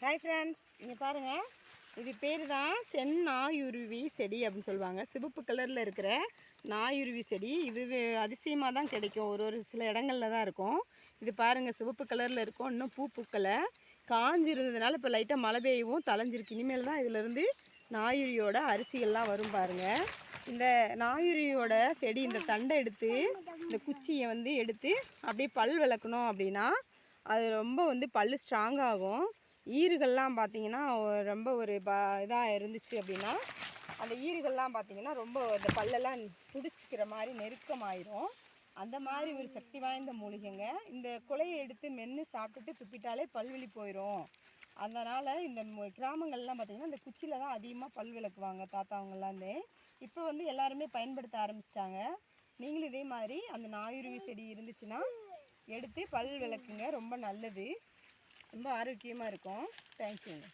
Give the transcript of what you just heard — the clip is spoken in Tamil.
ஹாய் ஃப்ரெண்ட்ஸ் இங்கே பாருங்கள் இது பேர் தான் சென் நாயுருவி செடி அப்படின்னு சொல்லுவாங்க. சிவப்பு கலரில் இருக்கிற நாயுருவி செடி. இது அதிசயமாக தான் கிடைக்கும். ஒரு ஒரு சில இடங்கள்ல தான் இருக்கும். இது பாருங்கள் சிவப்பு கலரில் இருக்கும். இன்னும் பூ பூக்கலை. காஞ்சி இருந்ததுனால இப்போ லைட்டாக மழை பெய்யவும் தலைஞ்சிருக்கு இனிமேல் தான் இதிலேருந்து நாயுரியோட அரிசிகள்லாம் வரும் பாருங்கள் இந்த நாயுரியோட செடி இந்த தண்டை எடுத்து இந்த குச்சியை வந்து எடுத்து அப்படியே பல் விளக்கணும் அப்படின்னா அது ரொம்ப வந்து பல் ஸ்ட்ராங் ஆகும். ஈறுகள்லாம் பார்த்தீங்கன்னா ரொம்ப ஒரு ப இதாக இருந்துச்சு அப்படின்னா அந்த ஈறுகள்லாம் பார்த்தீங்கன்னா ரொம்ப இந்த பல்லெல்லாம் துடிச்சிக்கிற மாதிரி நெருக்கமாயிரும். அந்த மாதிரி ஒரு சக்தி வாய்ந்த மூலிகைங்க. இந்த குலையை எடுத்து மென்று சாப்பிட்டுட்டு துப்பிட்டாலே பல்வெளி போயிடும் அதனால் இந்த கிராமங்கள்லாம் பார்த்தீங்கன்னா இந்த குச்சியில் தான் அதிகமாக பல் விளக்குவாங்க தாத்தாவங்களாந்தே இப்போ வந்து எல்லாருமே பயன்படுத்த ஆரம்பிச்சிட்டாங்க. நீங்களும் இதே மாதிரி அந்த நாயுருவி செடி இருந்துச்சுன்னா எடுத்து பல் விளக்குங்க ரொம்ப நல்லது. ரொம்ப ஆரோக்கியமாக இருக்கும். தேங்க்யூங்க